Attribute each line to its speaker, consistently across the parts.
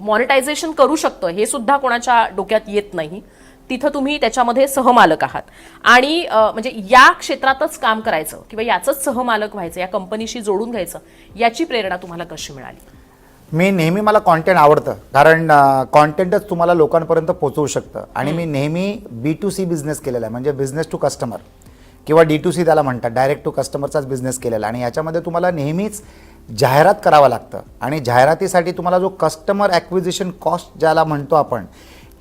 Speaker 1: Monetisation करू शकतं. हे सुद्धा कोणाच्या डोक्यात येत नाही. तिथं तुम्ही त्याच्यामध्ये सहमालक आहात. आणि म्हणजे या क्षेत्रातच काम करायचं किंवा याचंच सहमालक व्हायचं या कंपनीशी जोडून घ्यायचं याची प्रेरणा तुम्हाला कशी मिळाली?
Speaker 2: मी नेहमी मला कॉन्टेंट आवडतं. कारण कॉन्टेंटच तुम्हाला लोकांपर्यंत पोहोचवू शकतं. आणि मी नेहमी बी टू सी बिझनेस केलेला आहे. म्हणजे बिझनेस टू कस्टमर किंवा डी टू सी त्याला म्हणतात डायरेक्ट टू कस्टमरचाच बिझनेस केलेला. आणि याच्यामध्ये तुम्हाला नेहमीच जाहिरात करावं लागतं. आणि जाहिरातीसाठी तुम्हाला जो कस्टमर ॲक्विजिशन कॉस्ट ज्याला म्हणतो आपण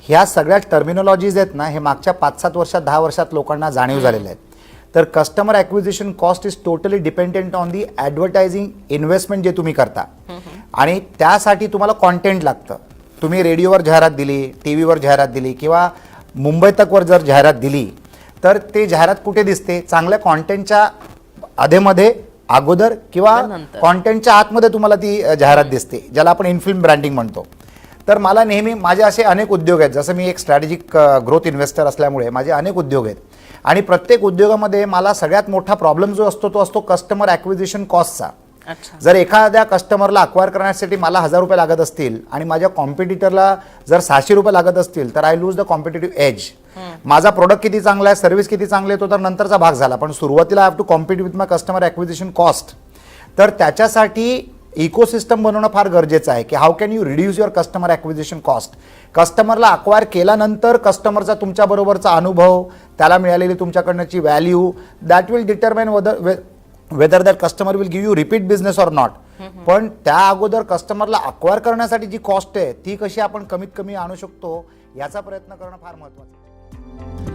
Speaker 2: ह्या सगळ्या टर्मिनॉलॉजीज आहेत ना हे मागच्या पाच सात वर्षात दहा वर्षात लोकांना जाणीव झालेल्या आहेत. तर customer acquisition cost is totally dependent on the advertising investment जे तुम्ही करता. आणि त्यासाठी तुम्हाला कॉन्टेंट लागतं. तुम्ही रेडिओवर जाहिरात दिली टी व्हीवर जाहिरात दिली किंवा मुंबई तकवर जर जाहिरात दिली तर ते जाहिरात कुठे दिसते? चांगल्या कॉन्टेंटच्या आधेमध्ये अगोदर किंवा. कॉन्टेंटच्या आतमध्ये तुम्हाला ती जाहिरात दिसते ज्याला आपण इनफिल्म ब्रँडिंग म्हणतो. तर मला नेहमी माझे असे अनेक उद्योग आहेत. जसं मी एक स्ट्रॅटेजिक ग्रोथ इन्व्हेस्टर असल्यामुळे माझे अनेक उद्योग आहेत. आणि प्रत्येक उद्योगामध्ये मला सगळ्यात मोठा प्रॉब्लेम जो असतो तो असतो कस्टमर ॲक्विजिशन कॉस्टचा जर एखाद्या कस्टमरला अक्वायर करण्यासाठी मला हजार रुपये लागत असतील आणि माझ्या कॉम्पिटिटरला जर सहाशे रुपये लागत असतील तर I lose the competitive edge माझा प्रोडक्ट किती चांगला आहे सर्व्हिस किती चांगली आहे तो तर नंतरचा भाग झाला. पण सुरुवातीला have to compete with my customer acquisition cost तर त्याच्यासाठी इकोसिस्टम बनवणं फार गरजेचं आहे की how can you reduce your customer acquisition cost कस्टमरला अक्वायर केल्यानंतर कस्टमरचा तुमच्याबरोबरचा अनुभव त्याला मिळालेली तुमच्याकडनंची value that will determine whether whether that customer will give you repeat business or not पण त्या अगोदर कस्टमरला अक्वायर करण्यासाठी जी कॉस्ट आहे ती कशी आपण कमीत कमी आणू शकतो याचा प्रयत्न करणं फार महत्वाचं आहे.